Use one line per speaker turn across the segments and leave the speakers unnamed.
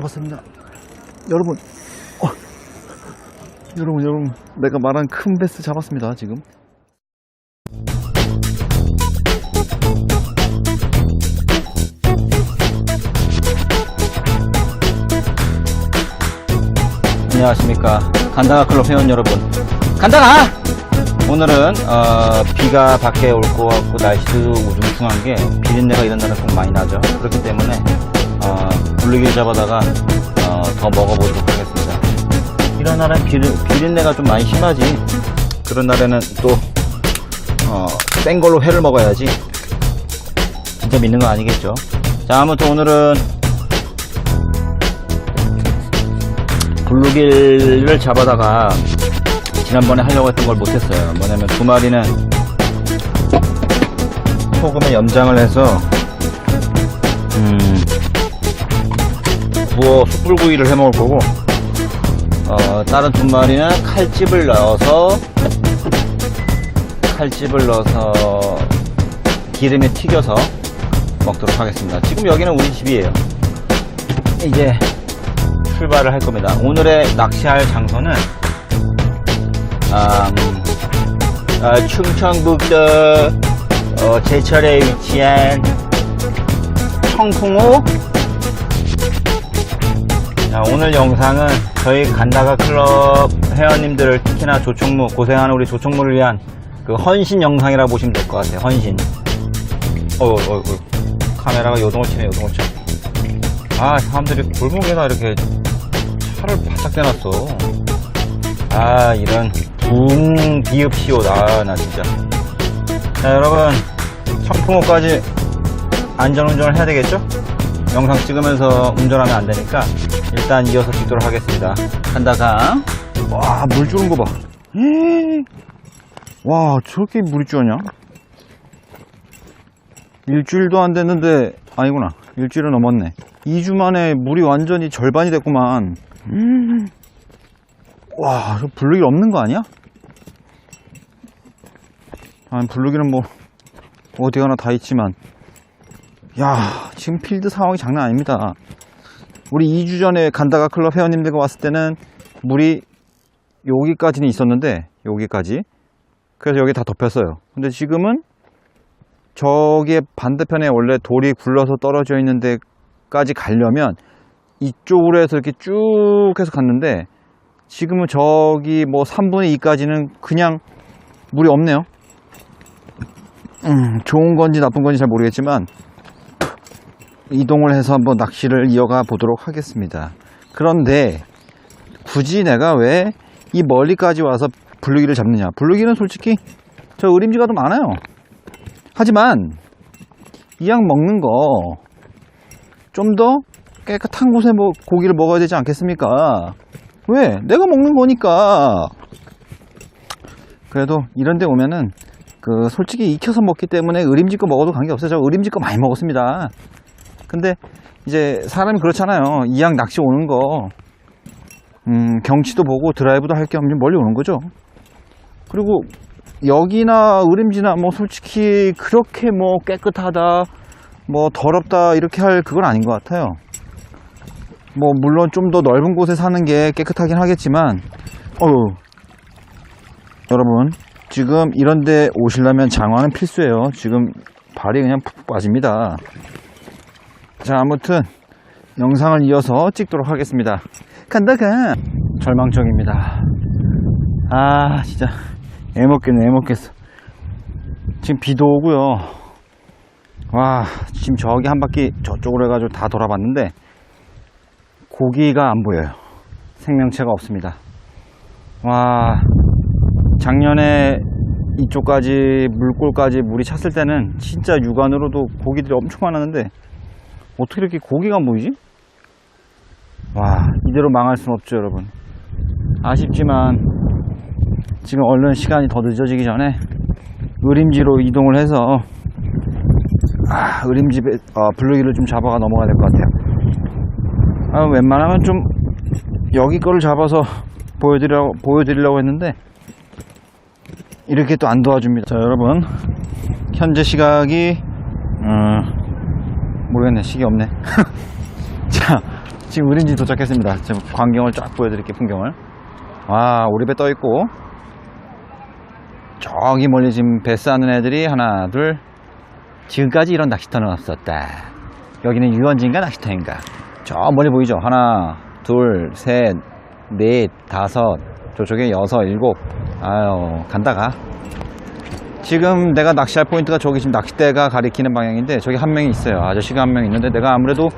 잡았습니다. 여러분, 어, 여러분, 여러분, 내가 말한 큰 베스 잡았습니다, 지금. 안녕하십니까. 간다가 클럽 회원 여러분. 간다가! 오늘은, 어, 비가 밖에 올 것 같고, 날씨도 우중충한 게, 비린내가 이런 날은 꼭 많이 나죠. 그렇기 때문에, 어, 블루길 잡아다가, 어, 더 먹어보도록 하겠습니다. 이런 날은 비린, 비린내가 좀 많이 심하지. 그런 날에는 또, 어, 센 걸로 회를 먹어야지. 진짜 믿는 거 아니겠죠. 자, 아무튼 오늘은, 블루길을 잡아다가 지난번에 하려고 했던 걸 못했어요. 뭐냐면 두 마리는 소금에 염장을 해서 음, 구워 숯불구이를 해 먹을 거고 어, 다른 두 마리는 칼집을 넣어서 칼집을 넣어서 기름에 튀겨서 먹도록 하겠습니다. 지금 여기는 우리 집이에요. 이제 출발을 할 겁니다. 오늘의 낚시할 장소는 아, 음, 아, 충청북도 어, 제철에 위치한 청풍호 자, 오늘 영상은 저희 간다가 클럽 회원님들을 특히나 조총무 고생하는 우리 조총무를 위한 그 헌신 영상이라 고 보시면 될 것 같아요. 헌신. 어, 어, 어, 카메라가 요동을 치네, 요동을 쳐. 아, 사람들이 골목에다 이렇게 차를 바짝 대놨어. 아, 이런 붕 비읍시오. 나, 나 진짜. 자, 여러분. 청풍호까지 안전운전을 해야 되겠죠? 영상 찍으면서 운전하면 안 되니까 일단 이어서 찍도록 하겠습니다. 간다가. 와, 물 주는 거 봐. 에이. 와, 저렇게 물이 쭈었냐? 일주일도 안 됐는데, 아니구나. 일주일은 넘었네. 2주 만에 물이 완전히 절반이 됐구만. 음. 와, 저 블루길 없는 거 아니야? 아니, 블루길은 뭐, 어디 가나 다 있지만. 야, 지금 필드 상황이 장난 아닙니다. 우리 2주 전에 간다가 클럽 회원님들과 왔을 때는 물이 여기까지는 있었는데, 여기까지. 그래서 여기 다 덮였어요. 근데 지금은 저기에 반대편에 원래 돌이 굴러서 떨어져 있는 데까지 가려면 이쪽으로 해서 이렇게 쭉 해서 갔는데 지금은 저기 뭐 3분의 2까지는 그냥 물이 없네요. 음, 좋은 건지 나쁜 건지 잘 모르겠지만 이동을 해서 한번 낚시를 이어가 보도록 하겠습니다. 그런데 굳이 내가 왜 이 멀리까지 와서 블루기를 잡느냐? 블루기는 솔직히 저 의림지가 더 많아요. 하지만 이 양 먹는 거 좀 더 깨끗한 곳에 뭐 고기를 먹어야 되지 않겠습니까? 왜? 내가 먹는 거니까. 그래도 이런 데 오면은 그 솔직히 익혀서 먹기 때문에 의림지 거 먹어도 관계없어요. 저 의림지 거 많이 먹었습니다. 근데 이제 사람이 그렇잖아요. 이양 낚시 오는 거 음, 경치도 보고 드라이브도 할 겸 좀 멀리 오는 거죠. 그리고 여기나 의림지나 뭐 솔직히 그렇게 뭐 깨끗하다 뭐 더럽다 이렇게 할 그건 아닌 것 같아요. 뭐 물론 좀 더 넓은 곳에 사는 게 깨끗하긴 하겠지만 어휴 여러분 지금 이런데 오시려면 장화는 필수예요. 지금 발이 그냥 푹 빠집니다. 자 아무튼 영상을 이어서 찍도록 하겠습니다. 간다가 절망적입니다. 아 진짜 애먹겠네 애먹겠어. 지금 비도 오고요. 와 지금 저기 한 바퀴 저쪽으로 해가지고 다 돌아봤는데 고기가 안 보여요. 생명체가 없습니다. 와 작년에 이쪽까지 물골까지 물이 찼을 때는 진짜 육안으로도 고기들이 엄청 많았는데 어떻게 이렇게 고기가 안 보이지? 와 이대로 망할 순 없죠 여러분. 아쉽지만 지금 얼른 시간이 더 늦어지기 전에 의림지로 이동을 해서 아, 의림지 배- 어, 블루기를 좀 잡아가 넘어가야 될 것 같아요. 아, 웬만하면 좀 여기 거를 잡아서 보여드리려고, 보여드리려고 했는데 이렇게 또 안 도와줍니다. 자 여러분. 현재 시각이 음, 모르겠네 시계 없네 자 지금 의림지 도착했습니다. 지금 광경을 쫙 보여드릴게요, 풍경을. 와, 오리배 떠 있고, 저기 멀리 지금 배스하는 애들이 하나, 둘, 지금까지 이런 낚시터는 없었다. 여기는 유원지인가 낚시터인가? 저 멀리 보이죠? 하나, 둘, 셋, 넷, 다섯, 저쪽에 여섯, 일곱. 아유, 간다 가. 지금 내가 낚시할 포인트가 저기 지금 낚싯대가 가리키는 방향인데 저기 한 명이 있어요. 아저씨가 한 명 있는데 내가 아무래도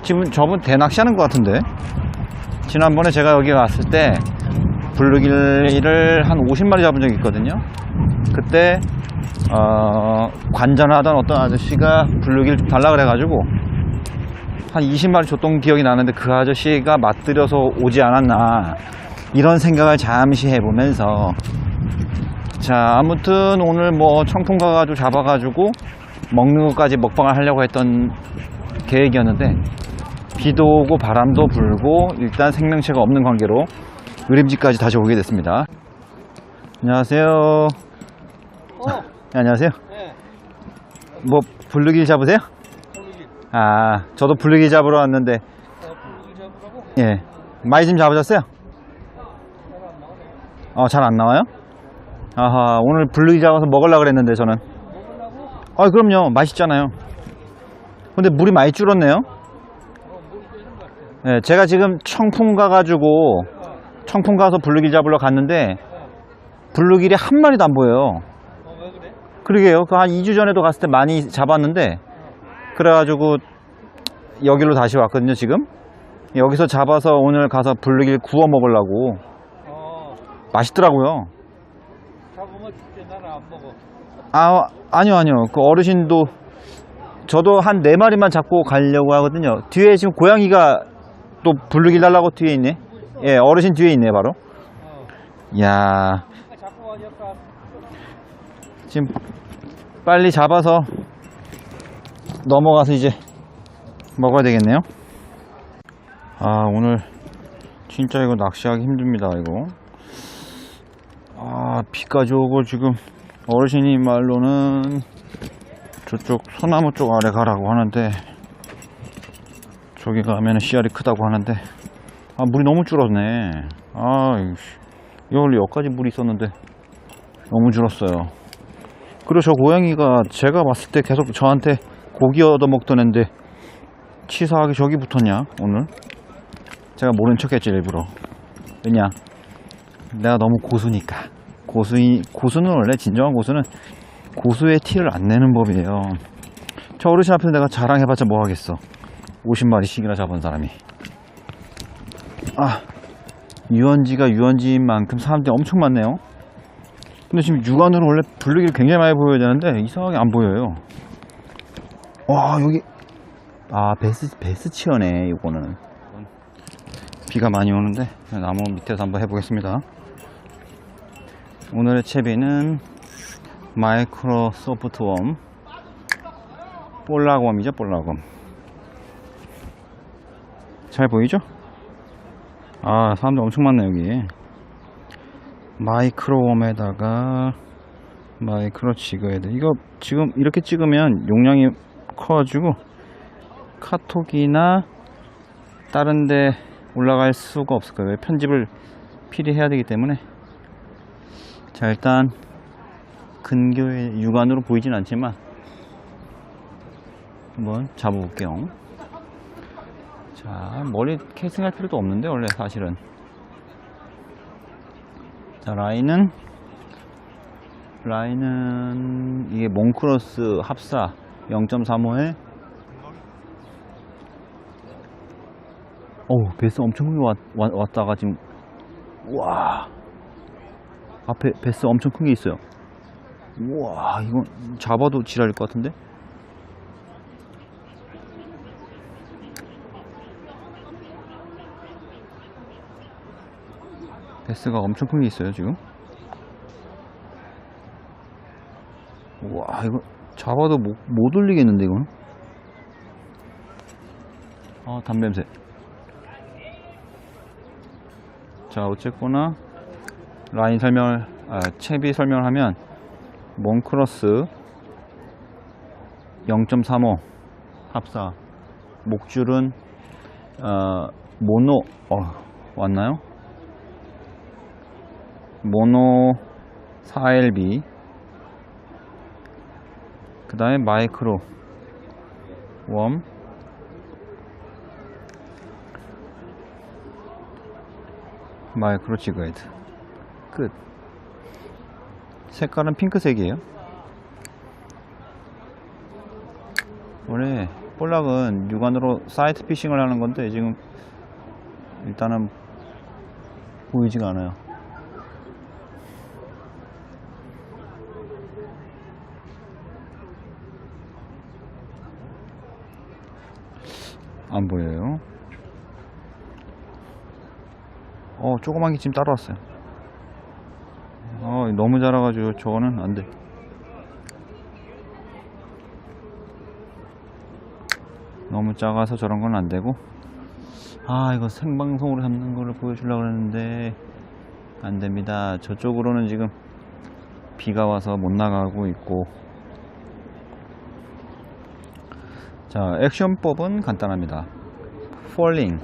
지금 저분 대낚시하는 것 같은데 지난번에 제가 여기 왔을 때 블루길을 한 50마리 잡은 적이 있거든요. 그때 어, 관전하던 어떤 아저씨가 블루길 좀 달라 그래 가지고 한 20마리 줬던 기억이 나는데 그 아저씨가 맞들여서 오지 않았나 이런 생각을 잠시 해보면서 자 아무튼 오늘 뭐 청풍 가가지고 잡아가지고 먹는 것까지 먹방을 하려고 했던 계획이었는데 비도 오고 바람도 불고 일단 생명체가 없는 관계로 의림지까지 다시 오게 됐습니다 안녕하세요
어,
네, 안녕하세요
네.
뭐 블루길 잡으세요?
블루길.
아 저도 블루길 잡으러 왔는데
어, 블루길 잡으라고?
예 많이 좀 잡으셨어요?
나오네.
어잘 안 나와요? 아하 오늘 블루길 잡아서 먹으려고 그랬는데 저는
먹으려고?
아 그럼요 맛있잖아요 근데 물이 많이 줄었네요. 예, 제가 지금 청풍 가가지고
어,
청풍 가서 블루길 잡으러 갔는데
어,
블루길이 한 마리도 안 보여요? 그러게요 그 한 2주 전에도 갔을 때 많이 잡았는데 그래가지고 여기로 다시 왔거든요 지금 여기서 잡아서 오늘 가서 블루길 구워 먹으려고
어,
맛있더라고요.
나는 안 먹어.
아 아니요 아니요. 그 어르신도 저도 한 네 마리만 잡고 가려고 하거든요. 뒤에 지금 고양이가 또 블루길 달라고 뒤에 있네. 예 어르신 뒤에 있네 바로.
어, 자꾸 와니까.
지금 빨리 잡아서 넘어가서 이제 먹어야 되겠네요. 아 오늘 진짜 이거 낚시하기 힘듭니다 이거 아 비까지 오고 지금 어르신이 말로는 저쪽 소나무 쪽 아래 가라고 하는데 저기 가면 씨알이 크다고 하는데 아 물이 너무 줄었네. 아. 여기 여기까지 물이 있었는데 너무 줄었어요. 그리고 저 고양이가 제가 봤을 때 계속 저한테 고기 얻어먹던 앤데 치사하게 저기 붙었냐 오늘? 제가 모른 척 했지 일부러. 왜냐? 내가 너무 고수니까 고수이 고수는 원래 진정한 고수는 고수의 티를 안 내는 법이에요. 저 어르신 앞에서 내가 자랑해봤자 뭐 하겠어? 50마리씩이나 잡은 사람이. 아 유원지가 유원지인 만큼 사람들이 엄청 많네요. 근데 지금 육안으로 원래 블루기를 굉장히 많이 보여야 되는데 이상하게 안 보여요. 와 여기. 아 베스 베스 치어네 이거는. 비가 많이 오는데 나무 밑에서 한번 해보겠습니다. 오늘의 채비는 마이크로 소프트웜 볼락웜이죠 볼락웜 잘 보이죠? 아 사람들 엄청 많네 여기 마이크로웜에다가 마이크로 찍어야 돼. 이거 지금 이렇게 찍으면 용량이 커가지고 카톡이나 다른 데 올라갈 수가 없을 거예요. 편집을 필히 해야 되기 때문에. 자, 일단 근교의 육안으로 보이진 않지만 한번 잡아볼게요. 자, 머리 캐스팅 할 필요도 없는데 원래 사실은. 자, 라인은 라인은 이게 몽크로스 합사 0.35에 어우 베스 엄청 크게 왔, 왔, 왔다가 지금 와 앞에 베스 엄청 큰 게 있어요. 우와 이건 잡아도 지랄일 것 같은데? 베스가 엄청 큰 게 있어요 지금. 와 이거 잡아도 못, 못 올리겠는데 이거는? 아 담냄새. 자 어쨌거나 라인 설명을 아, 채비 설명을 하면 몽크로스 0.35 합사 목줄은 어, 모노, 어, 왔나요? 모노 4LB. 그 다음에 마이크로, 웜. 마이크로 지그헤드. 끝. 색깔은 핑크색이에요. 원래 볼락은 육안으로 사이트 피싱을 하는 건데 지금 일단은 보이지가 않아요. 안 보여요. 어, 조그만 게 지금 따라왔어요. 어, 너무 작아가지고 저거는 안 돼. 너무 작아서 저런 건 안 되고. 아, 이거 생방송으로 잡는 거를 보여주려고 그랬는데, 안 됩니다. 저쪽으로는 지금 비가 와서 못 나가고 있고. 자, 액션법은 간단합니다. 폴링.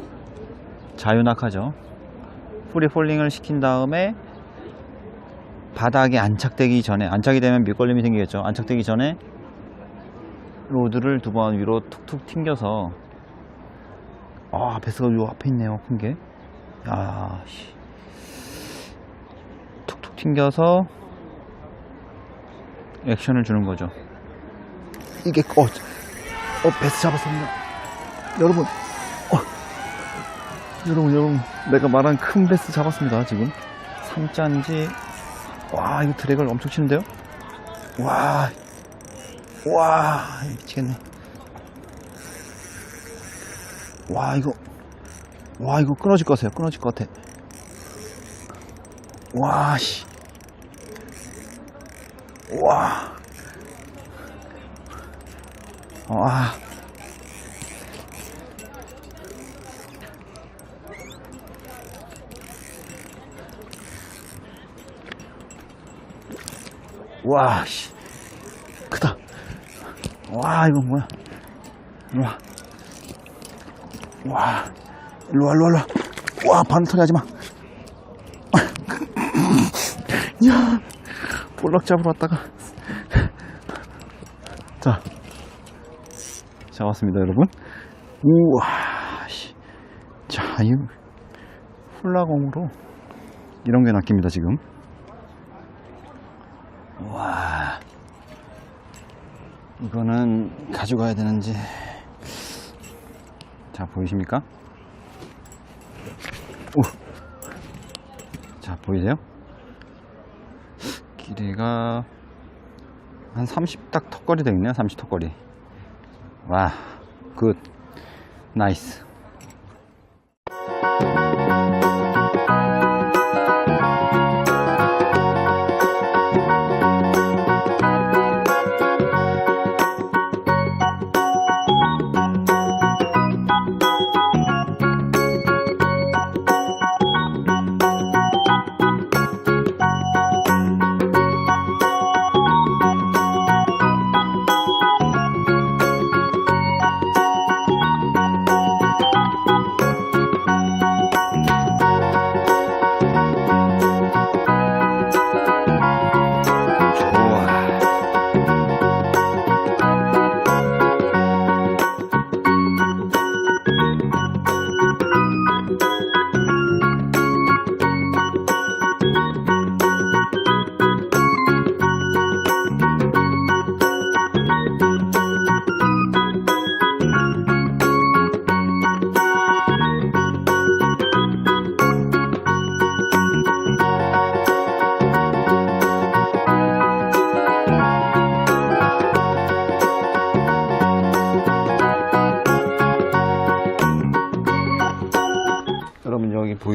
자유낙하죠. 프리 폴링을 시킨 다음에 바닥에 안착되기 전에 안착이 되면 밑걸림이 생기겠죠. 안착되기 전에 로드를 두 번 위로 툭툭 튕겨서 아 베스가 요 앞에 있네요 큰 게. 야 씨. 툭툭 튕겨서 액션을 주는 거죠. 이게 어, 어 베스 잡았습니다. 여러분, 어, 여러분 여러분 내가 말한 큰 베스 잡았습니다 지금. 3자인지 와 이거 드랙을 엄청 치는데요? 와 와, 미치겠네. 와, 이거, 와, 이거 끊어질 것 같아요. 끊어질 것 같아. 와, 씨. 와. 와. 와, 씨. 크다. 와, 이거 뭐야. 일로 와. 와. 일로 와, 일로 와, 반턴이 하지 마. 야 볼락 잡으러 왔다가. 자. 잡았습니다, 여러분. 우와, 씨. 자, 이 훌라공으로 이런 게 낚입니다, 지금. 이거는 가져가야 되는지. 자, 보이십니까? 오. 자, 보이세요? 길이가 한 30 딱 턱걸이 되겠네요. 30 턱걸이. 와, 굿. 나이스.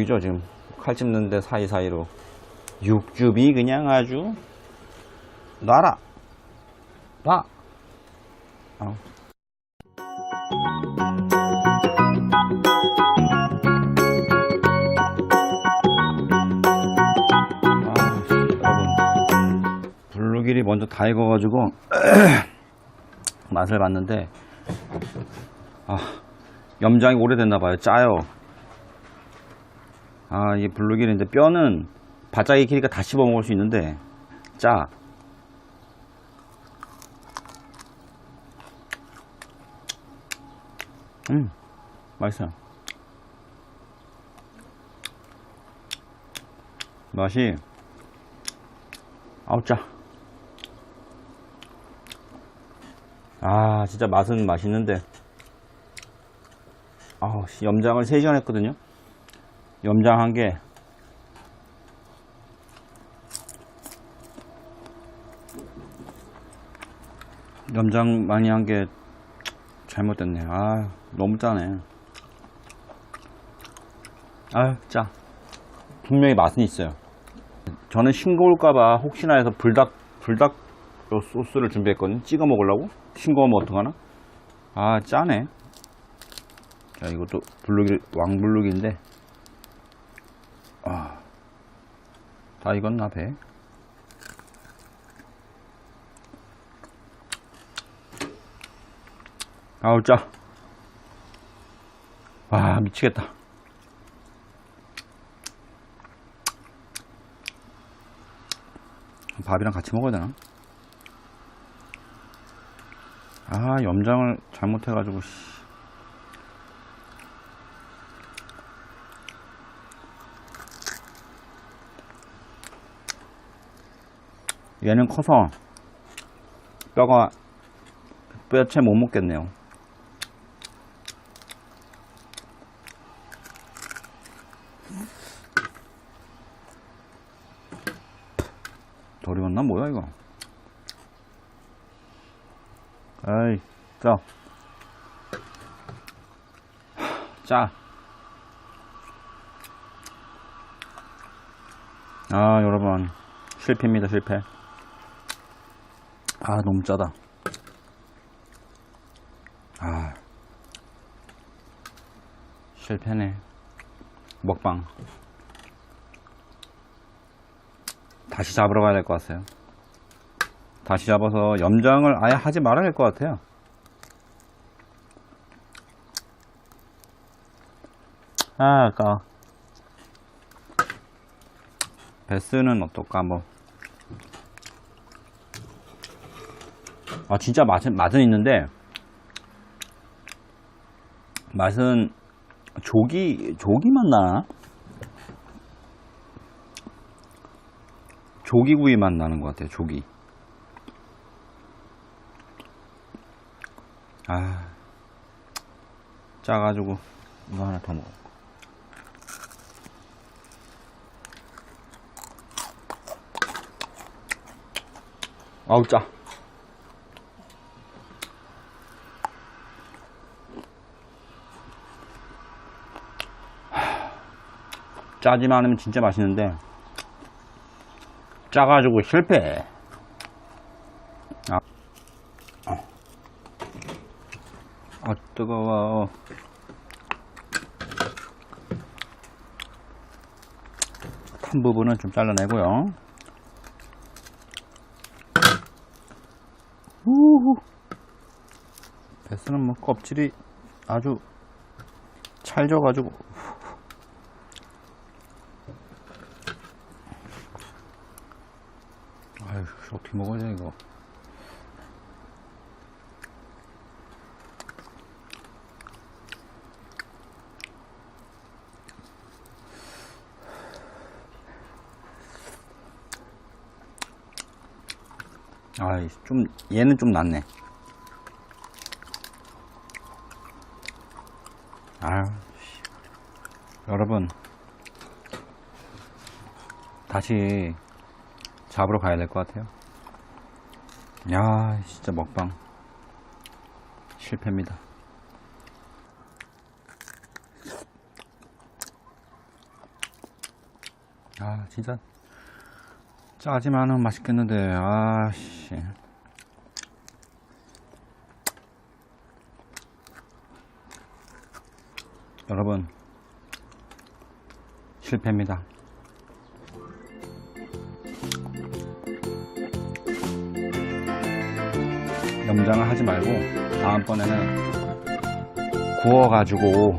보이죠 지금 칼 찝는데 사이사이로 육즙이 그냥 아주 놔라 놔 어. 아, 여러분 블루길이 먼저 다 익어가지고 맛을 봤는데 아 염장이 오래됐나봐요. 짜요. 아, 이게 블루길인데 뼈는 바짝이 길이가 다 씹어 먹을 수 있는데, 짜. 음, 맛있어요. 맛이, 아우, 짜. 아, 진짜 맛은 맛있는데, 씨, 염장을 3시간 했거든요. 염장 한 개. 염장 많이 한 게 잘못됐네. 아, 너무 짜네. 아, 짜. 분명히 맛은 있어요. 저는 싱거울까봐 혹시나 해서 불닭, 불닭 요 소스를 준비했거든요. 찍어 먹으려고? 싱거우면 어떡하나? 아, 짜네. 자, 이것도 블루기, 왕블루기인데. 아, 다 익었나, 배? 아우, 짜. 와, 미치겠다. 밥이랑 같이 먹어야 되나? 아, 염장을 잘못해가지고, 얘는 커서 뼈가 뼈 채 못 먹겠네요. 덜 익었나 뭐야 이거? 아이 짜. 짜. 아 여러분 실패입니다 실패. 아 너무 짜다. 아. 실패네 먹방. 다시 잡으러 가야 될 것 같아요. 다시 잡아서 염장을 아예 하지 말아야 될 것 같아요. 아 아까워. 베스는 어떨까? 한번 아 진짜 맛은 맛은 있는데 맛은 조기 조기 맛 나나? 조기구이 맛 나는 것 같아요. 조기. 아 짜가지고 이거 하나 더 먹어. 아우 짜. 짜지만 않으면 진짜 맛있는데 짜가지고 실패. 아, 어. 아 뜨거워. 탄 부분은 좀 잘라내고요. 우후. 베스는 뭐 껍질이 아주 찰져가지고 아유, 이거. 아이, 좀, 얘는 좀 낫네. 아유, 씨. 여러분. 다시 잡으러 가야 될 것 같아요. 야, 진짜 먹방 실패입니다. 아, 진짜 짜지만은 맛있겠는데, 아, 씨. 여러분, 실패입니다. 염장을 하지 말고 다음번에는 구워가지고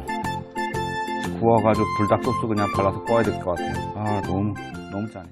구워가지고 불닭 소스 그냥 발라서 구워야 될 것 같아요. 아 너무 너무 짜네.